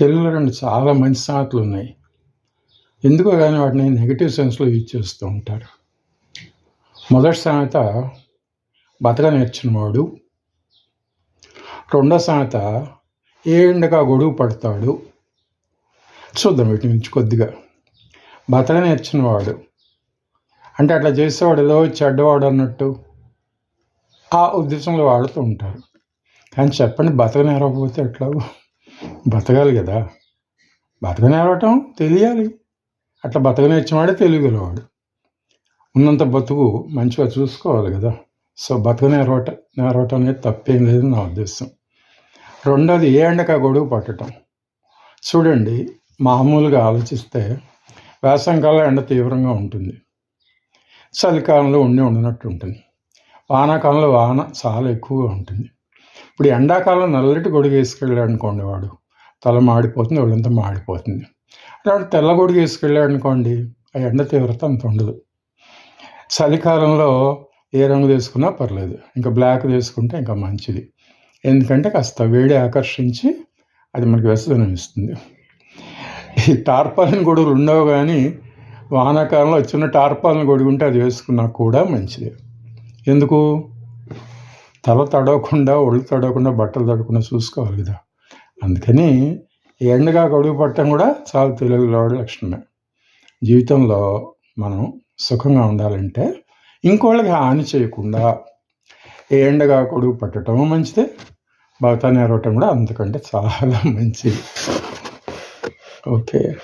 తెలుగులో రెండు చాలా మంచి సామెతలు ఉన్నాయి. ఎందుకో కానీ వాటిని నెగిటివ్ సెన్స్లో యూజ్ చేస్తూ ఉంటారు. మొదటి సామెత బతక నేర్చినవాడు రెండో సామెత ఏ ఎండగా గొడుగు పడతాడు. చూద్దాం వీటి నుంచి కొద్దిగా. బతక నేర్చినవాడు అంటే అట్లా చేసేవాడు ఏదో చెడ్డవాడు అన్నట్టు ఆ ఉద్దేశంలో వాడుతూ ఉంటారు. కానీ చెప్పండి బతక నేరకపోతే ఎట్లా? బతకాలి కదా. బతక నేరవటం తెలియాలి. అట్లా బతక నేర్చినవాడే తెలియగలవాడు ఉన్నంత బతుకు మంచిగా చూసుకోవాలి కదా. సో బతకని నేరవట నేరవటం అనేది తప్పేం లేదు నా ఉద్దేశం. రెండోది ఏ ఎండక గొడుగు పట్టడం చూడండి మామూలుగా ఆలోచిస్తే వేసవికాలం ఎండ తీవ్రంగా ఉంటుంది. చలికాలంలో ఉండి ఉండనట్టు ఉంటుంది. వానాకాలంలో వాన చాలా ఎక్కువగా ఉంటుంది. ఇప్పుడు ఎండాకాలం నల్లటి గొడుగు వేసుకెళ్ళాడు అనుకోండి వాడు. తల మాడిపోతుంది ఒళ్ళంతా మాడిపోతుంది. అలాంటి తెల్ల గొడుగు వేసుకెళ్ళాడు అనుకోండి ఆ ఎండ తీవ్రత అంత ఉండదు. చలికాలంలో ఏ రంగు తీసుకున్నా పర్లేదు ఇంకా బ్లాక్ తీసుకుంటే ఇంకా మంచిది. ఎందుకంటే కాస్త వేడి ఆకర్షించి అది మనకి వ్యసనం ఇస్తుంది. ఈ టార్పాలిన్ గొడుగులు ఉండవు కానీ వానాకాలంలో చిన్న టార్పాలిన్ గొడుగు ఉంటే అది వేసుకున్నా కూడా మంచిది. ఎందుకు? తల తడవకుండా ఒళ్ళు తడవకుండా బట్టలు తడవకుండా చూసుకోవాలి కదా. అందుకని ఎండగా గొడుగు పట్టడం కూడా చాలా తెలుగులో లక్షణమే. జీవితంలో మనం సుఖంగా ఉండాలంటే ఇంకోళ్ళకి హాని చేయకుండా ఏ ఎండగా గొడుగు పట్టడం మంచిదే. బతా నేరవటం కూడా అంతకంటే చాలా మంచిది. ఓకే.